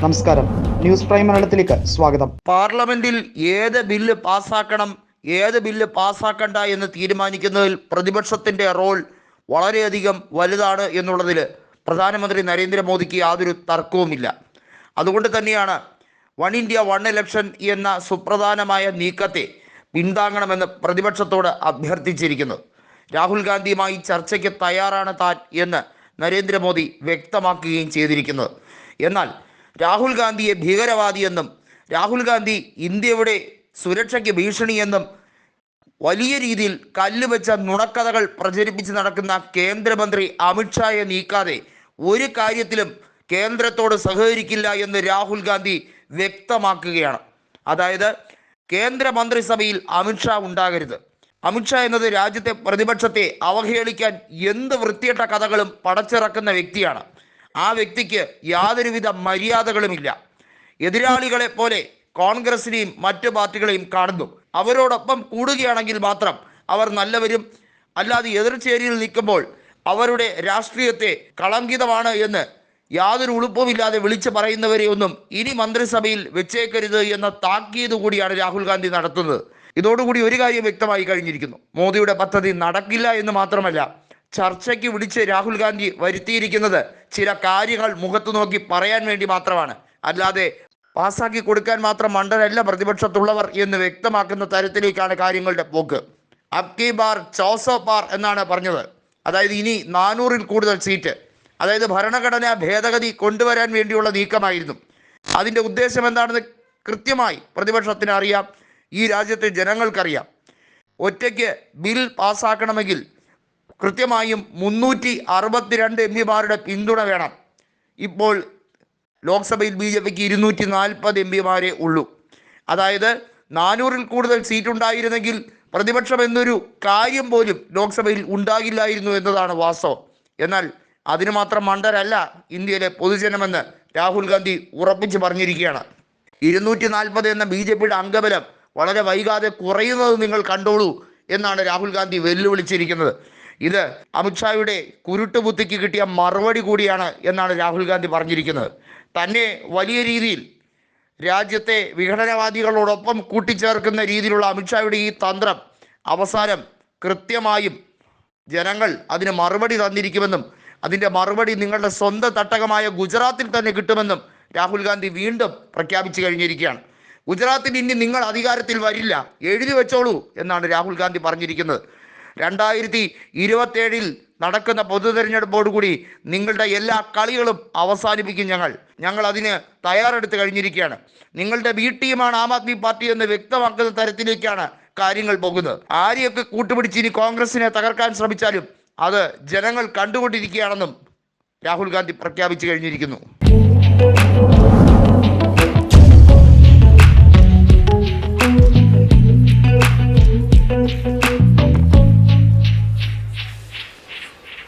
നമസ്കാരം. News prime മലയാളത്തിലേക്ക് സ്വാഗതം. പാർലമെന്റിൽ ഏത് ബില്ല് പാസ്സാക്കണം ഏത് ബില്ല് പാസ്സാക്കണ്ട എന്ന് തീരുമാനിക്കുന്നതിൽ പ്രതിപക്ഷത്തിന്റെ റോൾ വളരെയധികം വലുതാണ് എന്നുള്ളതിൽ പ്രധാനമന്ത്രി നരേന്ദ്രമോദിക്ക് യാതൊരു തർക്കവുമില്ല. അതുകൊണ്ട് തന്നെയാണ് വൺ ഇന്ത്യ വൺ ഇലക്ഷൻ എന്ന സുപ്രധാനമായ നീക്കത്തെ പിന്താങ്ങണമെന്ന് പ്രതിപക്ഷത്തോട് അഭ്യർത്ഥിച്ചിരിക്കുന്നത്. രാഹുൽ ഗാന്ധിയുമായി ചർച്ചയ്ക്ക് തയ്യാറാണ് താൻ എന്ന് നരേന്ദ്രമോദി വ്യക്തമാക്കുകയും ചെയ്തിരിക്കുന്നത്. എന്നാൽ രാഹുൽ ഗാന്ധിയെ ഭീകരവാദിയെന്നും രാഹുൽ ഗാന്ധി ഇന്ത്യയുടെ സുരക്ഷയ്ക്ക് ഭീഷണിയെന്നും വലിയ രീതിയിൽ കല്ലുവെച്ച നുണക്കഥകൾ പ്രചരിപ്പിച്ച് നടക്കുന്ന കേന്ദ്രമന്ത്രി അമിത്ഷായെ നീക്കാതെ ഒരു കാര്യത്തിലും കേന്ദ്രത്തോട് സഹകരിക്കില്ല എന്ന് രാഹുൽ ഗാന്ധി വ്യക്തമാക്കുകയാണ്. അതായത് കേന്ദ്രമന്ത്രിസഭയിൽ അമിത്ഷാ ഉണ്ടാകരുത്. അമിത്ഷാ എന്നത് രാജ്യത്തെ പ്രതിപക്ഷത്തെ അവഹേളിക്കാൻ എന്ത് വൃത്തിയട്ട കഥകളും പടച്ചിറക്കുന്ന വ്യക്തിയാണ്. ആ വ്യക്തിക്ക് യാതൊരുവിധ മര്യാദകളുമില്ല. എതിരാളികളെ പോലെ കോൺഗ്രസിനെയും മറ്റു പാർട്ടികളെയും കാണുന്നു. അവരോടൊപ്പം കൂടുകയാണെങ്കിൽ മാത്രം അവർ നല്ലവരും അല്ലാതെ എതിർചേരിയിൽ നിൽക്കുമ്പോൾ അവരുടെ രാഷ്ട്രീയത്തെ കളങ്കിതമാണ് എന്ന് യാതൊരു ഉളുപ്പുമില്ലാതെ വിളിച്ചു പറയുന്നവരെ ഒന്നും ഇനി മന്ത്രിസഭയിൽ വെച്ചേക്കരുത് എന്ന താക്കീത് കൂടിയാണ് രാഹുൽ ഗാന്ധി നടത്തുന്നത്. ഇതോടുകൂടി ഒരു കാര്യം വ്യക്തമായി കഴിഞ്ഞിരിക്കുന്നു. മോദിയുടെ പദ്ധതി നടക്കില്ല എന്ന് മാത്രമല്ല ചർച്ചയ്ക്ക് വിളിച്ച് രാഹുൽ ഗാന്ധി വരുത്തിയിരിക്കുന്നത് ചില കാര്യങ്ങൾ മുഖത്ത് നോക്കി പറയാൻ വേണ്ടി മാത്രമാണ്. അല്ലാതെ പാസ്സാക്കി കൊടുക്കാൻ മാത്രം മണ്ടരല്ല പ്രതിപക്ഷത്തുള്ളവർ എന്ന് വ്യക്തമാക്കുന്ന തരത്തിലേക്കാണ് കാര്യങ്ങളുടെ പോക്ക്. അബ്കി ബാർ ചോസോ ബാർ എന്നാണ് പറഞ്ഞത്. അതായത് ഇനി നാനൂറിൽ കൂടുതൽ സീറ്റ്. അതായത് ഭരണഘടനാ ഭേദഗതി കൊണ്ടുവരാൻ വേണ്ടിയുള്ള നീക്കമായിരുന്നു. അതിന്റെ ഉദ്ദേശം എന്താണെന്ന് കൃത്യമായി പ്രതിപക്ഷത്തിന് അറിയാം ഈ രാജ്യത്തെ ജനങ്ങൾക്കറിയാം. ഒറ്റയ്ക്ക് ബിൽ പാസ്സാക്കണമെങ്കിൽ കൃത്യമായും മുന്നൂറ്റി അറുപത്തിരണ്ട് എം പിമാരുടെ പിന്തുണ വേണം. ഇപ്പോൾ ലോക്സഭയിൽ ബി ജെ പിക്ക് ഇരുന്നൂറ്റി നാൽപ്പത് എം പിമാരെ ഉള്ളൂ. അതായത് നാനൂറിൽ കൂടുതൽ സീറ്റ് ഉണ്ടായിരുന്നെങ്കിൽ പ്രതിപക്ഷം എന്നൊരു കാര്യം പോലും ലോക്സഭയിൽ ഉണ്ടാകില്ലായിരുന്നു എന്നതാണ് വാസ്തവം. എന്നാൽ അതിന് മാത്രം മണ്ടരല്ല ഇന്ത്യയിലെ പൊതുജനമെന്ന് രാഹുൽ ഗാന്ധി ഉറപ്പിച്ച് പറഞ്ഞിരിക്കുകയാണ്. ഇരുന്നൂറ്റി നാൽപ്പത് എന്ന ബി ജെ പിയുടെ അംഗബലം വളരെ വൈകാതെ കുറയുന്നത് നിങ്ങൾ കണ്ടോളൂ എന്നാണ് രാഹുൽ ഗാന്ധി വെല്ലുവിളിച്ചിരിക്കുന്നത്. ഇത് അമിത്ഷായുടെ കുരുട്ടുബുദ്ധിക്ക് കിട്ടിയ മറുപടി കൂടിയാണ് എന്നാണ് രാഹുൽ ഗാന്ധി പറഞ്ഞിരിക്കുന്നത്. തന്നെ വലിയ രീതിയിൽ രാജ്യത്തെ വിഘടനവാദികളോടൊപ്പം കൂട്ടിച്ചേർക്കുന്ന രീതിയിലുള്ള അമിത്ഷായുടെ ഈ തന്ത്രം അവസാനം കൃത്യമായും ജനങ്ങൾ അതിന് മറുപടി തന്നിരിക്കുമെന്നും അതിന്റെ മറുപടി നിങ്ങളുടെ സ്വന്തം തട്ടകമായ ഗുജറാത്തിൽ തന്നെ കിട്ടുമെന്നും രാഹുൽ ഗാന്ധി വീണ്ടും പ്രഖ്യാപിച്ചു കഴിഞ്ഞിരിക്കുകയാണ്. ഗുജറാത്തിൽ ഇനി നിങ്ങൾ അധികാരത്തിൽ വരില്ല എഴുതി വെച്ചോളൂ എന്നാണ് രാഹുൽ ഗാന്ധി പറഞ്ഞിരിക്കുന്നത്. രണ്ടായിരത്തി ഇരുപത്തേഴിൽ നടക്കുന്ന പൊതു തെരഞ്ഞെടുപ്പോടുകൂടി നിങ്ങളുടെ എല്ലാ കളികളും അവസാനിപ്പിക്കും ഞങ്ങൾ. ഞങ്ങൾ അതിന് തയ്യാറെടുത്ത് കഴിഞ്ഞിരിക്കുകയാണ്. നിങ്ങളുടെ ബി ടീമാണ് ആം ആദ്മി പാർട്ടി എന്ന് വ്യക്തമാക്കുന്ന തരത്തിലേക്കാണ് കാര്യങ്ങൾ പോകുന്നത്. ആരെയൊക്കെ കൂട്ടുപിടിച്ച് ഇനി കോൺഗ്രസിനെ തകർക്കാൻ ശ്രമിച്ചാലും അത് ജനങ്ങൾ കണ്ടുകൊണ്ടിരിക്കുകയാണെന്നും രാഹുൽ ഗാന്ധി പ്രഖ്യാപിച്ചു കഴിഞ്ഞിരിക്കുന്നു.